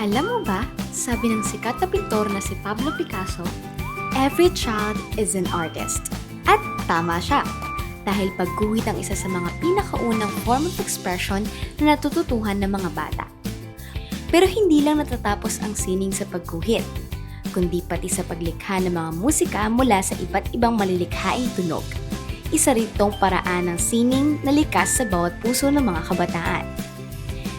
Alam mo ba, sabi ng sikat na pintor na si Pablo Picasso, every child is an artist. At tama siya. Dahil pagguhit ang isa sa mga pinakaunang form of expression na natututuhan ng mga bata. Pero hindi lang natatapos ang sining sa pagguhit, kundi pati sa paglikha ng mga musika mula sa iba't ibang malilikhaing tunog. Isa ritong paraan ng sining na likas sa bawat puso ng mga kabataan.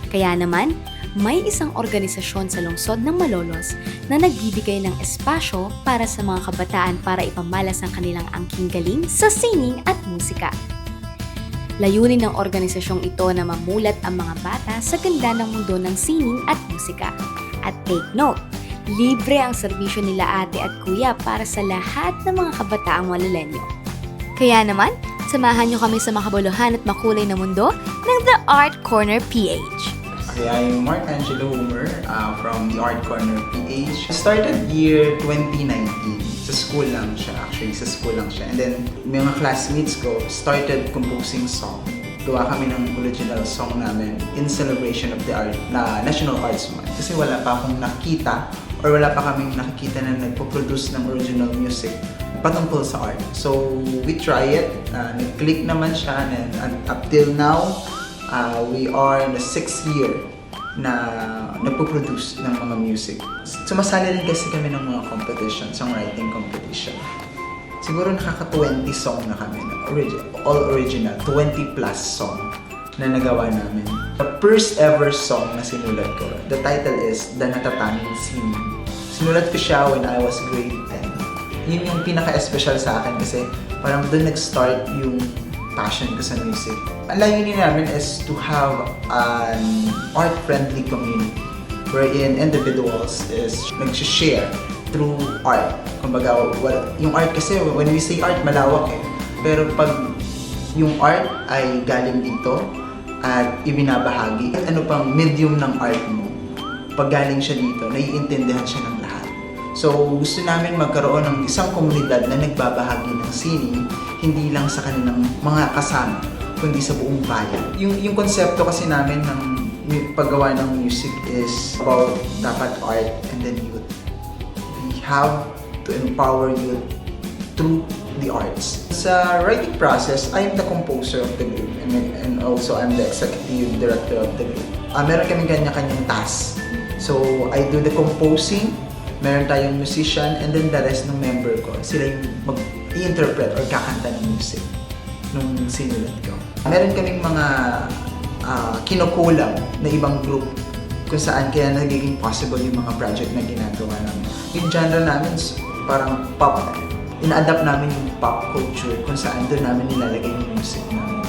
Kaya naman, may isang organisasyon sa lungsod ng Malolos na nagbibigay ng espasyo para sa mga kabataan para ipamalas ang kanilang angking galing sa sining at musika. Layunin ng organisasyong ito na mamulat ang mga bata sa ganda ng mundo ng sining at musika. At take note, libre ang serbisyo nila ate at kuya para sa lahat ng mga kabataang malilenyo. Kaya naman, samahan niyo kami sa makabuluhan at makulay na mundo ng The Art Corner PH. Okay, I'm Mark Angelo Homer uh, from the Art Corner PH. Started year 2019. Sa school lang siya, actually sa school lang siya. And then, may mga classmates ko started composing song. Gawa kami ng original song namin in celebration of the art, na National Arts Month. Kasi wala pa akong nakita or wala pa kaming nakikita na nagpo-produce ng original music patungkol sa art. So, we try it. Uh, nag-click naman siya and, and up till now, uh, we are in the sixth year na nagpo-produce ng mga music. Sumasali rin kasi kami ng mga competition, songwriting competition. Siguro nakaka-20 song na kami, na origi- all original, 20 plus song na nagawa namin. The first ever song na sinulat ko, the title is The Natatanging Sining. Sinulat ko siya when I was grade 10. Yun yung pinaka-special sa akin kasi parang doon nag-start yung passion ko sa music. Ang layunin namin is to have an art-friendly community wherein individuals is nag-share through art. Kumbaga, well, yung art kasi, when we say art, malawak eh. Pero pag yung art ay galing dito at ibinabahagi, at ano pang medium ng art mo, pag galing siya dito, naiintindihan siya ng. So, gusto namin magkaroon ng isang komunidad na nagbabahagi ng sining, hindi lang sa kanilang mga kasama, kundi sa buong bayan. Yung, yung konsepto kasi namin ng paggawa ng music is about dapat art and then youth. We have to empower youth through the arts. Sa writing process, I am the composer of the group and, and also I'm the executive director of the group. Ah, meron kami kanya-kanyang task. So, I do the composing, meron tayong musician, and then the rest ng member ko, sila yung mag-interpret or kakanta ng music nung sinulat ko. Meron kaming mga ah, kinukulang na ibang group kung saan kaya nagiging possible yung mga project na ginagawa namin. Yung genre namin parang pop. Ina-adapt namin yung pop culture kung saan doon namin nilalagay yung music namin.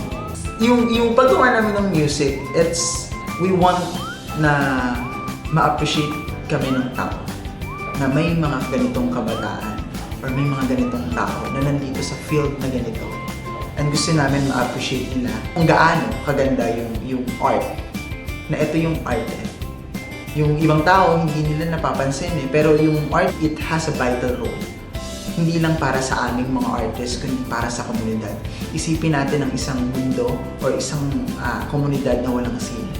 Yung, yung paggawa namin ng music, it's, we want na ma-appreciate kami ng tao na may mga ganitong kabataan or may mga ganitong tao na nandito sa field na ganito. And gusto namin ma-appreciate nila kung gaano kaganda yung, yung art. Na ito yung art eh. Yung ibang tao, hindi nila napapansin eh. Pero yung art, it has a vital role. Hindi lang para sa aming mga artists, kundi para sa komunidad. Isipin natin ang isang mundo or isang ah, komunidad na walang sine.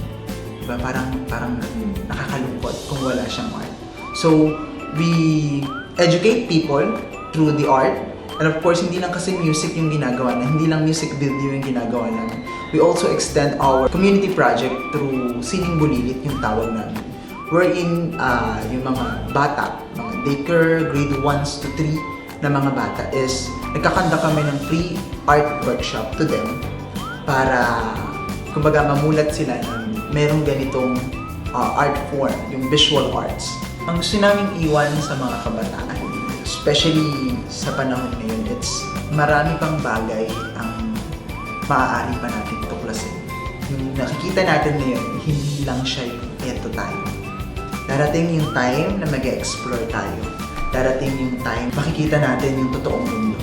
Diba? Parang, parang nakakalungkot kung wala siyang art. So, we educate people through the art. And of course, hindi lang kasi music yung ginagawa na, hindi lang music video yung ginagawa namin. We also extend our community project through Sining Bulilit, yung tawag namin. Wherein ah, yung mga bata, mga daycare, grade 1 to 3 na mga bata is nagkakanda kami ng free art workshop to them para kumbaga mamulat sila ng merong ganitong ah, art form, yung visual arts. Ang gusto namin iwan sa mga kabataan, especially sa panahon ngayon, it's marami pang bagay ang maaari pa natin tuklasin. Yung nakikita natin ngayon, hindi lang siya yung eto tayo. Darating yung time na mag explore tayo. Darating yung time, makikita natin yung totoong mundo.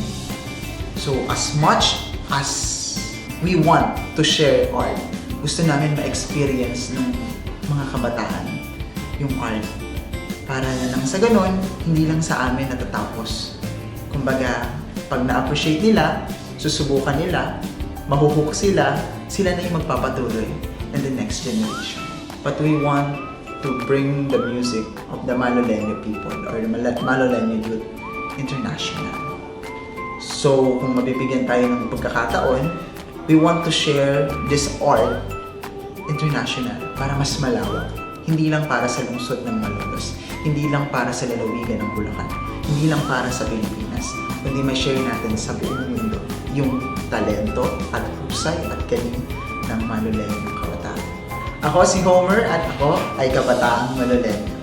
So, as much as we want to share art, gusto namin ma-experience ng mga kabataan yung art. Para na lang sa ganun, hindi lang sa amin natatapos. Kumbaga, pag na-appreciate nila, susubukan nila, mahuhook sila, sila na yung magpapatuloy in the next generation. But we want to bring the music of the Malolenyo people or the Mal- Malolenyo youth international. So, kung mabibigyan tayo ng pagkakataon, we want to share this art international para mas malawak. Hindi lang para sa lungsod ng Malolos, hindi lang para sa lalawigan ng Bulacan, hindi lang para sa Pilipinas, kundi may share natin sa buong mundo yung talento at husay at galing ng Malolenyo kabataan. Ako si Homer at ako ay kabataang Malolenyo.